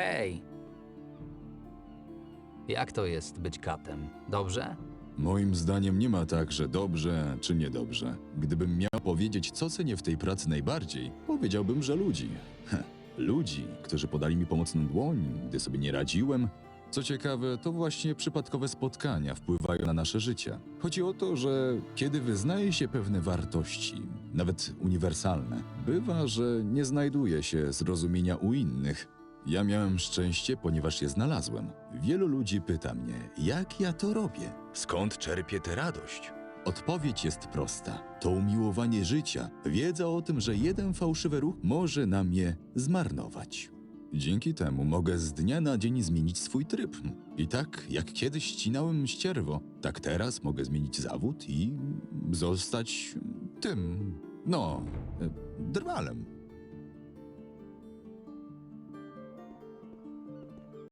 Hej! Jak to jest być katem? Dobrze? Moim zdaniem nie ma tak, że dobrze czy niedobrze. Gdybym miał powiedzieć, co cenię w tej pracy najbardziej, powiedziałbym, że ludzi. Heh, ludzi, którzy podali mi pomocną dłoń, gdy sobie nie radziłem. Co ciekawe, to właśnie przypadkowe spotkania wpływają na nasze życie. Chodzi o to, że kiedy wyznaje się pewne wartości, nawet uniwersalne, bywa, że nie znajduje się zrozumienia u innych. Ja miałem szczęście, ponieważ je znalazłem. Wielu ludzi pyta mnie, jak ja to robię? Skąd czerpię tę radość? Odpowiedź jest prosta. To umiłowanie życia, wiedza o tym, że jeden fałszywy ruch może nam je zmarnować. Dzięki temu mogę z dnia na dzień zmienić swój tryb. I tak, jak kiedyś ścinałem ścierwo, tak teraz mogę zmienić zawód i zostać tym, no, drwalem.